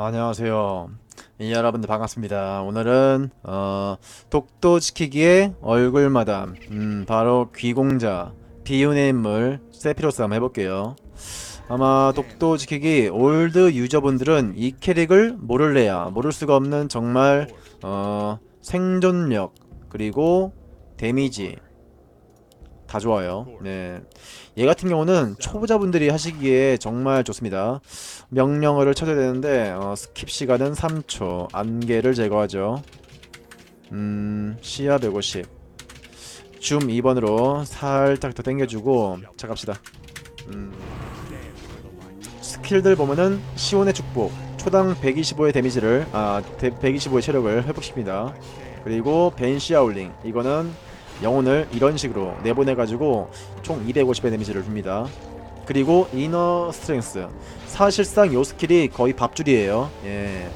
안녕하세요. 이 여러분들 반갑습니다. 오늘은 어, 독도 지키기의 얼굴마담, 음, 바로 귀공자 비운의 인물 세피로스 한번 해볼게요. 아마 독도 지키기 올드 유저분들은 이 캐릭을 모를래야 모를 수가 없는 정말 어, 생존력 그리고 데미지 다 좋아요. 네. 얘 같은 경우는 초보자분들이 하시기에 정말 좋습니다. 명령어를 쳐줘야 되는데 어, 스킵 시간은 3초. 안개를 제거하죠. 음, 시야 150. 줌 2번으로 살짝 더 당겨주고 자 갑시다. 음, 스킬들 보면은 시온의 축복, 초당 125의 데미지를 아 125의 체력을 회복시킵니다. 그리고 벤시 아울링 이거는 영혼을 이런 식으로 내보내가지고 총 250의 데미지를 줍니다. 그리고 이너 스트렝스 사실상 요 스킬이 거의 밥줄이에요. 예,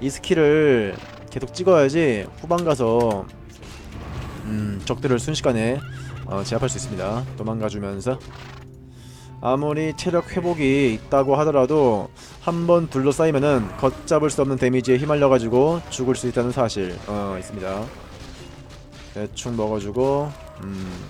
이 스킬을 계속 찍어야지 후반 가서 음, 적들을 순식간에 어, 제압할 수 있습니다. 도망가주면서 아무리 체력 회복이 있다고 하더라도 한 번 둘러싸이면은 걷잡을 수 없는 데미지에 휘말려가지고 죽을 수 있다는 사실 어, 있습니다. 대충 먹어주고 음.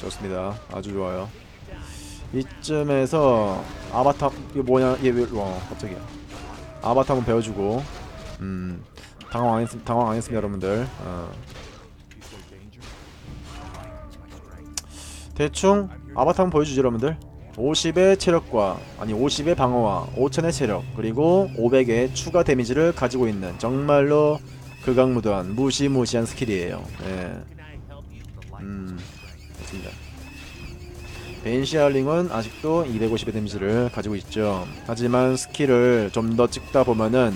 좋습니다. 아주 좋아요. 이쯤에서 아바타 이게 뭐냐 얘왜 와, 갑자기 아바타 한번 배워주고 음. 당황 안, 했, 당황 안 했습니다 여러분들. 어. 대충 아바타 한번 보여주죠 여러분들. 50의 체력과 아니 50의 방어와 5000의 체력 그리고 500의 추가 데미지를 가지고 있는 정말로 극악무도한 무시무시한 스킬이에요. 예. 음, 좋습니다. 벤시알링은 아직도 250의 데미지를 가지고 있죠. 하지만 스킬을 좀 더 찍다 보면은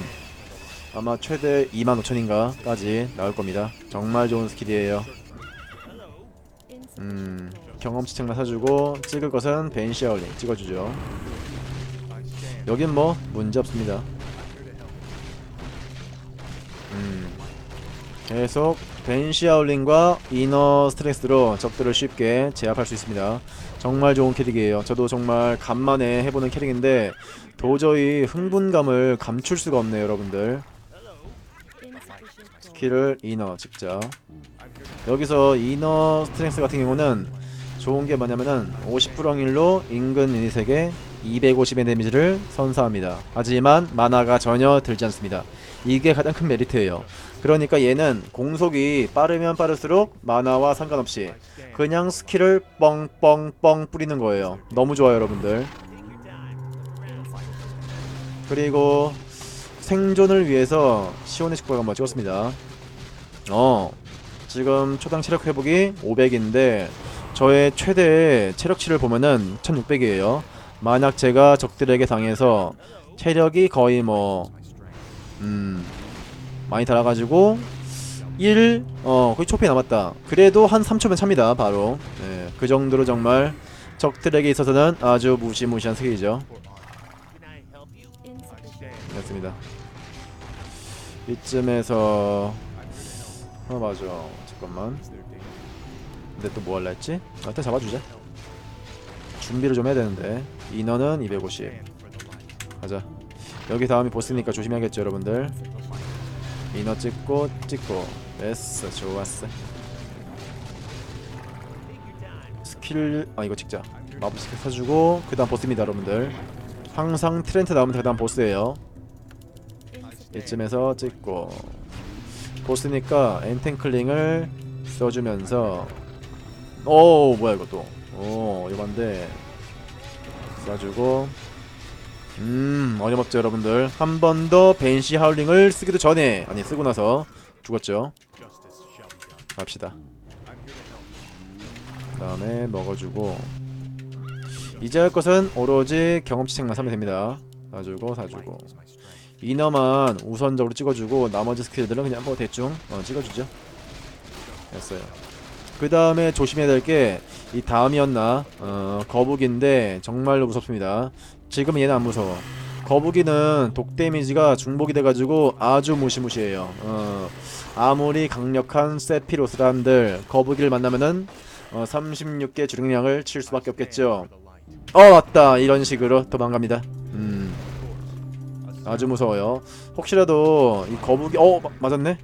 아마 최대 25,000인가까지 나올 겁니다. 정말 좋은 스킬이에요. 음, 경험치책만 사주고 찍을 것은 벤시알링 찍어주죠. 여긴 뭐 문제 없습니다. 음, 계속 벤시아울링과 이너 스트레스로 적들을 쉽게 제압할 수 있습니다. 정말 좋은 캐릭이에요. 저도 정말 간만에 해보는 캐릭인데 도저히 흥분감을 감출 수가 없네요, 여러분들. 스킬을 이너 직접. 여기서 이너 스트렝스 같은 경우는 좋은 게 뭐냐면은 50% 확률로 인근 유닛에게 250의 데미지를 선사합니다. 하지만 마나가 전혀 들지 않습니다. 이게 가장 큰 메리트예요. 그러니까 얘는 공속이 빠르면 빠를수록 마나와 상관없이 그냥 스킬을 뻥뻥뻥 뿌리는 거예요. 너무 좋아요, 여러분들. 그리고 생존을 위해서 시온의 축복 한번 찍었습니다. 어, 지금 초당 체력 회복이 500인데 저의 최대 체력치를 보면은 1600이에요. 만약 제가 적들에게 당해서 체력이 거의 뭐 음, 많이 달아가지고 1, 어, 거의 초피 남았다. 그래도 한 3초면 찹니다, 바로. 네, 그 정도로 정말 적들에게 있어서는 아주 무시무시한 스킬이죠. 됐습니다. 이쯤에서 어 맞아 잠깐만 근데 또 뭐 할라 했지? 아, 일단 잡아주자 준비를 좀 해야 되는데. 인원은 250 가자. 여기 다음이 보스니까 조심해야겠죠 여러분들. 인어 찍고 찍고. 됐어 좋았어. 스킬 아 이거 찍자. 마법 스킬 사주고 그 다음 보스입니다 여러분들. 항상 트렌트 나오면 그 다음 보스예요. 이쯤에서 찍고. 보스니까 엔탱클링을 써주면서. 오 뭐야 이것도 오 이건데. 쏴주고. 음 어림없죠 여러분들. 한 번 더 벤시 하울링을 쓰기도 전에 아니 쓰고 나서 죽었죠. 갑시다. 그 다음에 먹어주고. 이제 할 것은 오로지 경험치책만 사면 됩니다. 사주고 사주고. 이너만 우선적으로 찍어주고 나머지 스킬들은 그냥 뭐 대충 어, 찍어주죠. 됐어요 그 다음에 조심해야 될 게 이 다음이었나? 어, 거북인데 정말로 무섭습니다. 지금 얘는 안 무서워. 거북이는 독 데미지가 중복이 돼가지고 아주 무시무시해요. 어, 아무리 강력한 세피로스란들 거북이를 만나면은 어, 36개 주력량을 칠 수밖에 없겠죠. 어 왔다. 이런 식으로 도망갑니다. 음. 아주 무서워요. 혹시라도 이 거북이 어 마- 맞았네.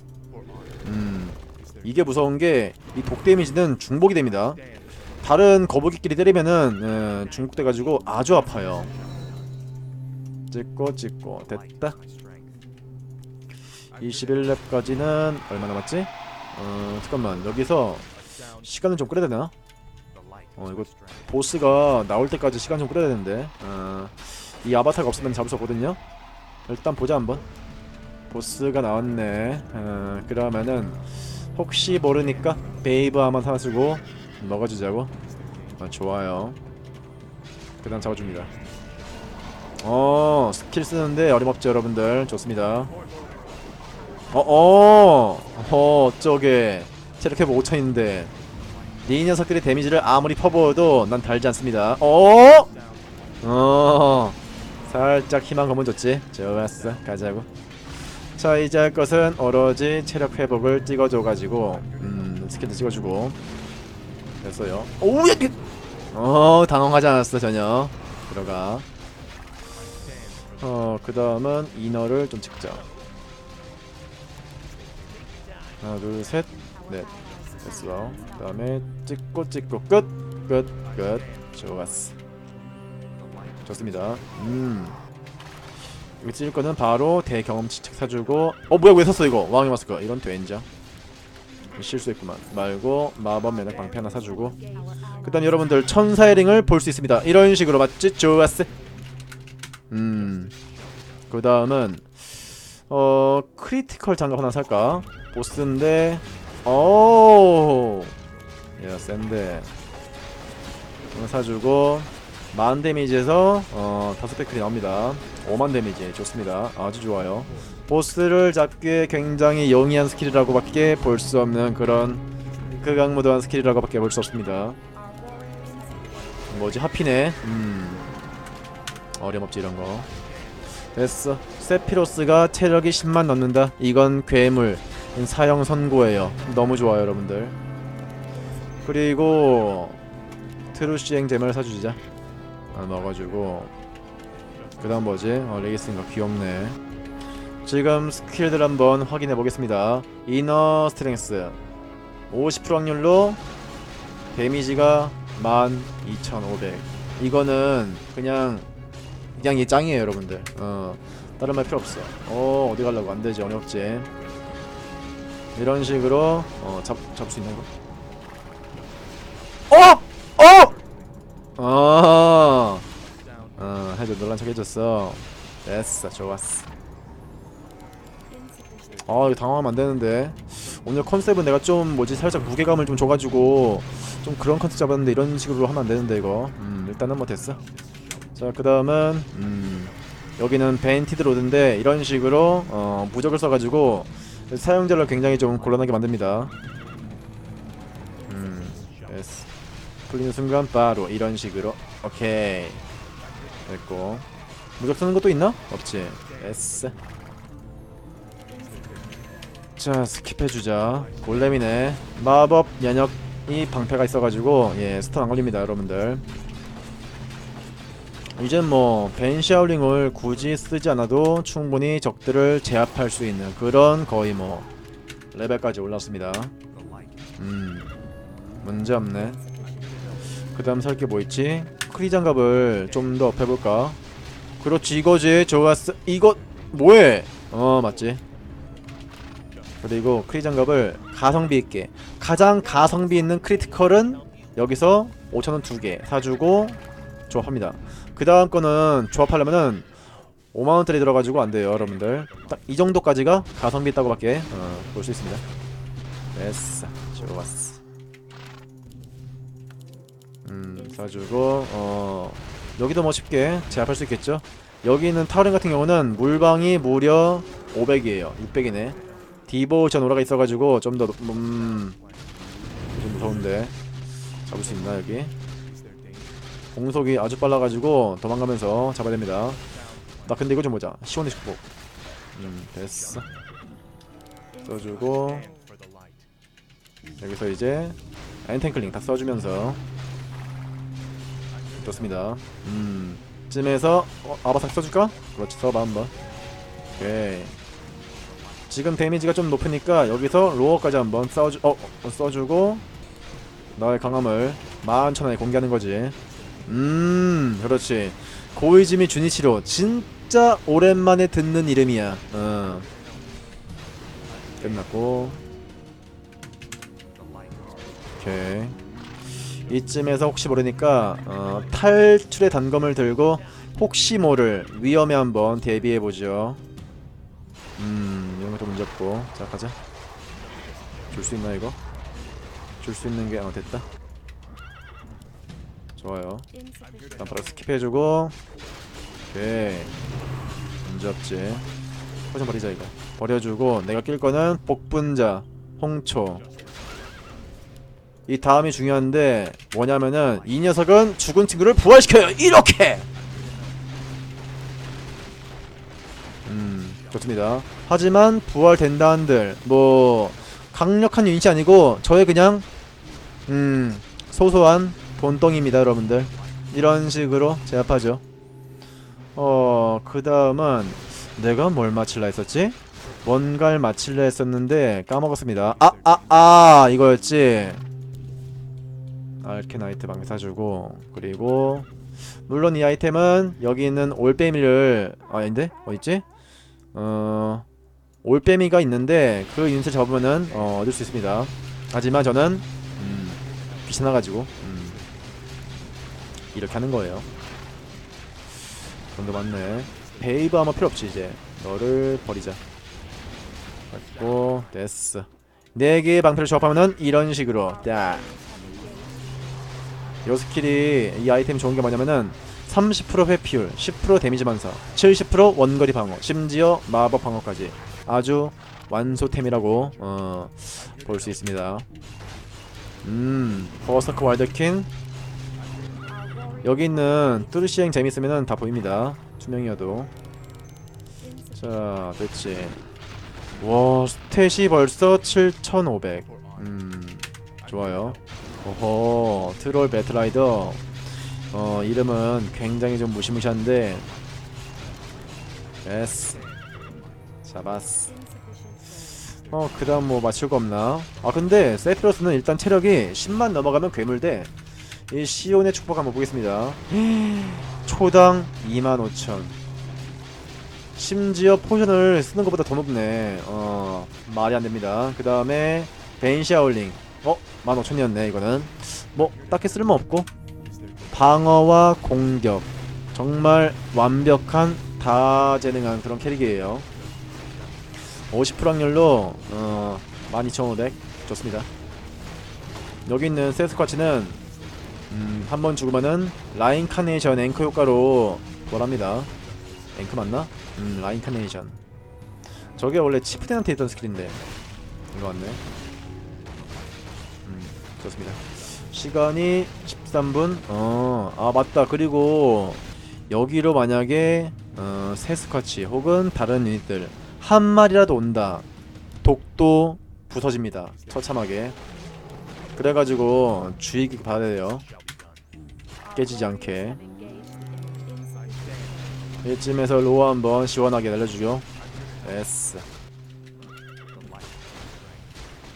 음 이게 무서운 게 이 독 데미지는 중복이 됩니다. 다른 거북이끼리 때리면은 예, 중복돼 가지고 아주 아파요. 찍고 찍고 됐다. 21렙까지는 얼마 남았지? 어 잠깐만 여기서 시간을 좀 끌어야 되나? 어 이거 보스가 나올 때까지 시간 좀 끌어야 되는데 어, 이 아바타가 없으면 잡을 수 없거든요 일단 보자 한번 보스가 나왔네 어, 그러면은 혹시 모르니까 베이브 한번 사주고 먹어주자고 어, 좋아요 그 다음 잡아줍니다 어 스킬 쓰는데 어림없죠 여러분들 좋습니다 어어 어 어쩌게 체력 회복 5천인데 이 녀석들의 데미지를 아무리 퍼부어도 난 달지 않습니다. 어? 어. 살짝 희망 검은 줬지. 좋았어. 가자고. 자 이제 할 것은 오로지 체력 회복을 찍어줘가지고 음 스킬도 찍어주고 됐어요. 오우 야, 이- 어 당황하지 않았어 전혀. 들어가. 어그 다음은 이너를 좀 찍자. 하나 둘셋 넷. 됐어. 그 다음에 찍고 찍고 끝. 끝. 끝. 좋았어. 좋습니다. 음. 이거 찍을 거는 바로 대경험치 책 사주고 어 뭐야 왜 샀어 이거? 왕의 마스크. 이런 된장. 실수했구만. 말고 마법 매력 방패 하나 사주고. 그 다음 여러분들 천사의 링을 볼 수 있습니다. 이런 식으로 맞지? 좋았어. 음그 다음은 어 크리티컬 장갑 하나 살까? 보스인데 오, 야 센데. 이거 사주고 만 데미지에서 어 다섯 배클이 나옵니다. 5만 데미지 좋습니다. 아주 좋아요. 보스를 잡기에 굉장히 용이한 스킬이라고밖에 볼 수 없는 그런 극악무도한 스킬이라고밖에 볼 수 없습니다. 뭐지 하피네. 음 어림없지 이런 거. 됐어. 세피로스가 체력이 10만 넘는다. 이건 괴물. 사형 선고예요. 너무 좋아요, 여러분들. 그리고 트루시행 잼을 사주자. 아, 넣어가지고 그 다음 뭐지? 어, 레기스인가 귀엽네. 지금 스킬들 한번 확인해 보겠습니다. 이너 스트렝스 50% 확률로 데미지가 12,500. 이거는 그냥 그냥 이 짱이에요, 여러분들. 어. 다른 말 필요 없어. 어, 어디 가려고 안 되지. 어렵지. 이런 식으로 어, 잡, 잡을 수 있는 거. 어! 어! 어! 놀란 척 해줬어. 됐어. 좋았어. 아, 이거 당황하면 안 되는데. 오늘 컨셉은 내가 좀 뭐지 살짝 무게감을 좀 줘가지고 좀 그런 컨셉 잡았는데 이런 식으로 하면 안 되는데 이거. 음, 일단은 뭐 됐어. 자, 그 다음은 음, 여기는 벤티드 로드인데 이런 식으로 어, 무적을 써가지고 사용자를 굉장히 좀 곤란하게 만듭니다. 음, 됐어. 풀리는 순간 바로 이런 식으로 오케이 됐고 무적 쓰는 것도 있나? 없지. 됐어. 자 스킵해주자. 골렘이네. 마법 연역이 방패가 있어가지고 예 스턴 안 걸립니다, 여러분들. 이젠 뭐 벤샤울링을 굳이 쓰지 않아도 충분히 적들을 제압할 수 있는 그런 거의 뭐 레벨까지 올랐습니다. 음 문제 없네. 그 다음 살 게 뭐 있지? 크리 장갑을 좀 더 업해볼까? 그렇지 이거지 좋았어. 이거 뭐해? 어 맞지. 그리고 크리 장갑을 가성비 있게 가장 가성비 있는 크리티컬은 여기서 5천원 두 개 사주고 조합합니다. 그 다음 거는 조합하려면은 5만원짜리 들어가지고 안 돼요 여러분들 딱 이 정도까지가 가성비 있다고 밖에 어, 볼 수 있습니다 됐어 좋았어 음 사주고 어 여기도 뭐 쉽게 제압할 수 있겠죠 여기 있는 타우렌 같은 경우는 물방이 무려 500이에요 600이네 디보션 오라가 있어가지고 좀 더 음... 좀 무서운데 잡을 수 있나 여기 공속이 아주 빨라가지고 도망가면서 잡아야 됩니다. 나 근데 이거 좀 보자. 시원해 싶고. 음 됐어. 써주고 여기서 이제 엔탱클링 다 써주면서 좋습니다. 음 쯤에서 어, 아바삭 써줄까? 그렇지 써봐 한번. 오케이. 지금 데미지가 좀 높으니까 여기서 로어까지 한번 써주, 어, 어, 써주고 나의 강함을 만천하에 공개하는 거지. 음, 그렇지. 고이즈미 주니치로 진짜 오랜만에 듣는 이름이야. 어. 끝났고. 오케이. 이쯤에서 혹시 모르니까 어, 탈출의 단검을 들고 혹시 모를 위험에 한번 대비해 보죠. 음, 이런 것도 문제 없고. 자, 가자. 줄 수 있나 이거? 줄 수 있는 게 어, 됐다. 좋아요. 일단 바로 스킵해주고. 오케이. 문제 없지. 포션 버리자 이거. 버려주고 내가 낄 거는 복분자, 홍초. 이 다음이 중요한데 뭐냐면은 이 녀석은 죽은 친구를 부활시켜요. 이렇게. 음 좋습니다. 하지만 부활된다 한들 뭐 강력한 유닛이 아니고 저의 그냥 음 소소한 돈덩입니다 여러분들 이런 식으로 제압하죠. 어그 다음은 내가 뭘 맞힐라 했었지? 뭔가를 맞힐라 했었는데 까먹었습니다. 아 아, 아, 이거였지. 알케나이트 방패 사주고 그리고 물론 이 아이템은 여기 있는 올빼미를 아, 아닌데 어딨지? 어 올빼미가 있는데 그 유닛을 잡으면은 어, 얻을 수 있습니다. 하지만 저는 음, 귀찮아가지고 음, 이렇게 하는 거예요. 돈도 많네. 베이브 아마 필요 없지 이제 너를 버리자. 됐고 됐어. 네 개의 방패를 조합하면은 이런 식으로 딱. 요 스킬이 이 아이템 좋은 게 뭐냐면은 30% 회피율, 10% 데미지 반사, 70% 원거리 방어, 심지어 마법 방어까지 아주 완소템이라고 어, 볼 수 있습니다. 음, 버서크 와일드킨 여기 있는 뚜르시행 재밌으면은 다 보입니다. 투명이어도 자, 됐지. 와, 스탯이 벌써 7,500. 음, 좋아요. 오호 트롤 배틀라이더. 어 이름은 굉장히 좀 무시무시한데. 예스 잡았어. 어 그다음 뭐 맞출 거 없나? 아 근데 세피로스는 일단 체력이 10만 넘어가면 괴물돼 이 시온의 축복 한번 보겠습니다. 초당 25,000 심지어 포션을 쓰는 것보다 더 높네. 어 말이 안 됩니다. 그 다음에 벤샤올링 어? 15,000이었네 이거는. 뭐 딱히 쓸모없고. 방어와 공격. 정말 완벽한 다재능한 그런 캐릭이에요. 50% 확률로 어, 12,500 좋습니다. 여기 있는 세스쿼치는 음, 한 번 죽으면은 라인 카네이션 앵커 효과로 뭐랍니다. 앵커 맞나? 음 라인 카네이션. 저게 원래 치프텐한테 있던 스킬인데. 이거 같네 음, 좋습니다. 시간이 13분. 어, 아 맞다. 그리고 여기로 만약에 어, 세스커치 혹은 다른 유닛들 한 마리라도 온다. 독도 부서집니다. 처참하게. 그래가지고 주의 깊게 봐야 돼요. 깨지지 않게. 이쯤에서 로어 한번 시원하게 날려주죠. 에스.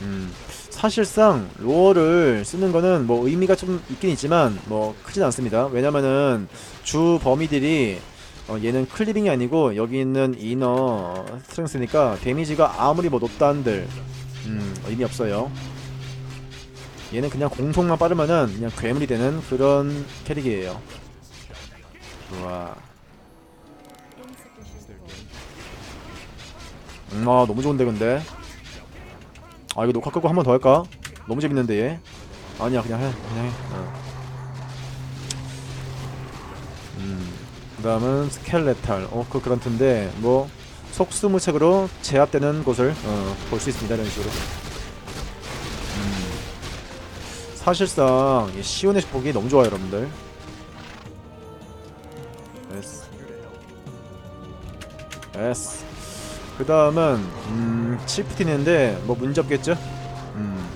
음. 사실상 로어를 쓰는 거는 뭐 의미가 좀 있긴 있지만 뭐 크진 않습니다. 왜냐면은 주 범위들이 어 얘는 클리빙이 아니고 여기 있는 이너 스트렝스니까 데미지가 아무리 뭐 높다 한들 음 의미 없어요. 얘는 그냥 공속만 빠르면은 그냥 괴물이 되는 그런 캐릭이에요. 좋아. 음, 아 너무 좋은데 근데 아 이거 녹화 끄고 한 번 더 할까? 너무 재밌는데 얘? 아니야 그냥 해 그냥 해. 어. 음, 그 다음은 스켈레탈. 어그 그런트인데 뭐 속수무책으로 제압되는 곳을 어, 볼 수 있습니다 이런 식으로. 음, 사실상 이 시온의 보기 너무 좋아요 여러분들. 에스 에스 그 다음은 음, 치프틴인데 뭐 문제 없겠죠? 음,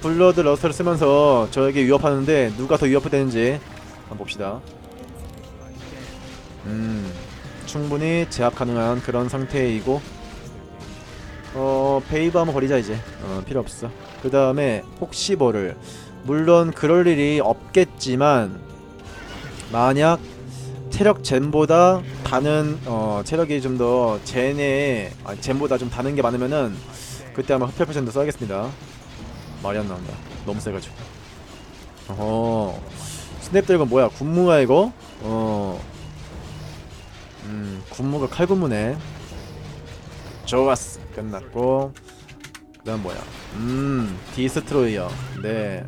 블러드 러스를 쓰면서 저에게 위협하는데 누가 더 위협되는지 한번 봅시다. 음, 충분히 제압 가능한 그런 상태이고 어 베이브 한번 버리자 이제 어 필요 없어 그 다음에 혹시버를 물론 그럴 일이 없겠지만 만약 체력 젠보다 다는 어 체력이 좀 더 젠에 아 젠보다 좀 다는 게 많으면은 그때 아마 흡혈 퍼센트 써야겠습니다 말이 안 나온다 너무 세가지고 어허 스냅 들건 뭐야 군무야 이거 어 음, 군무가 칼 군무네. 좋았어. 끝났고. 그 다음 뭐야? 음, 디스트로이어. 네.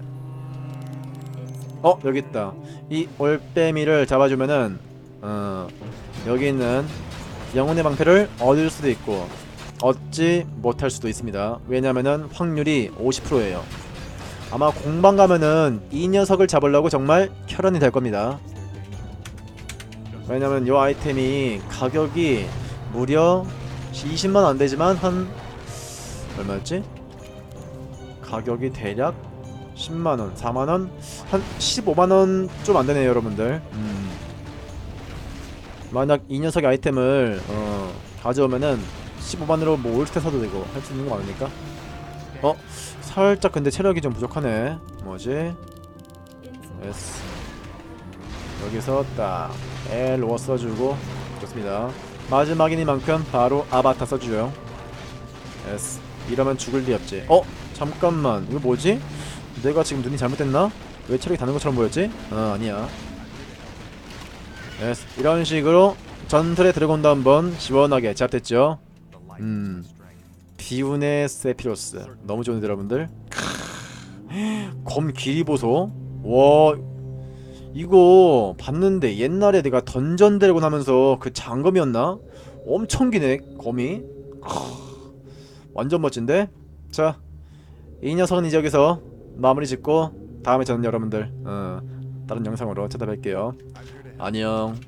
어, 여기 있다. 이 올빼미를 잡아주면은, 어, 여기 있는 영혼의 방패를 얻을 수도 있고, 얻지 못할 수도 있습니다. 왜냐면은 확률이 50%예요. 아마 공방 가면은 이 녀석을 잡으려고 정말 혈안이 될 겁니다. 왜냐면 요 아이템이 가격이 무려 20만 안 되지만 한 얼마였지? 가격이 대략 10만 원, 4만 원, 한 15만 원 좀 안 되네요, 여러분들. 음. 만약 이 녀석의 아이템을 어, 가져오면은 15만으로 뭐 올스테 사도 되고 할 수 있는 거 많으니까. 어, 살짝 근데 체력이 좀 부족하네. 뭐지? S. 여기서 딱 L5 써주고 좋습니다 마지막이니만큼 바로 아바타 써주죠 S 이러면 죽을 리 없지 어? 잠깐만 이거 뭐지? 내가 지금 눈이 잘못됐나? 왜 체력이 다는 것처럼 보였지? 어 아니야 S 이런 식으로 전설의 드래곤도 한번 시원하게 제압됐죠. 음. 비운의 세피로스. 너무 좋은데 여러분들. 검 길이 보소. 와. 이거 봤는데 옛날에 내가 던전 드래곤 하면서 그 장검이었나? 엄청 기네 검이. 크, 완전 멋진데? 자 이 녀석은 이제 여기서 마무리 짓고 다음에 저는 여러분들 어, 다른 영상으로 찾아뵐게요 안녕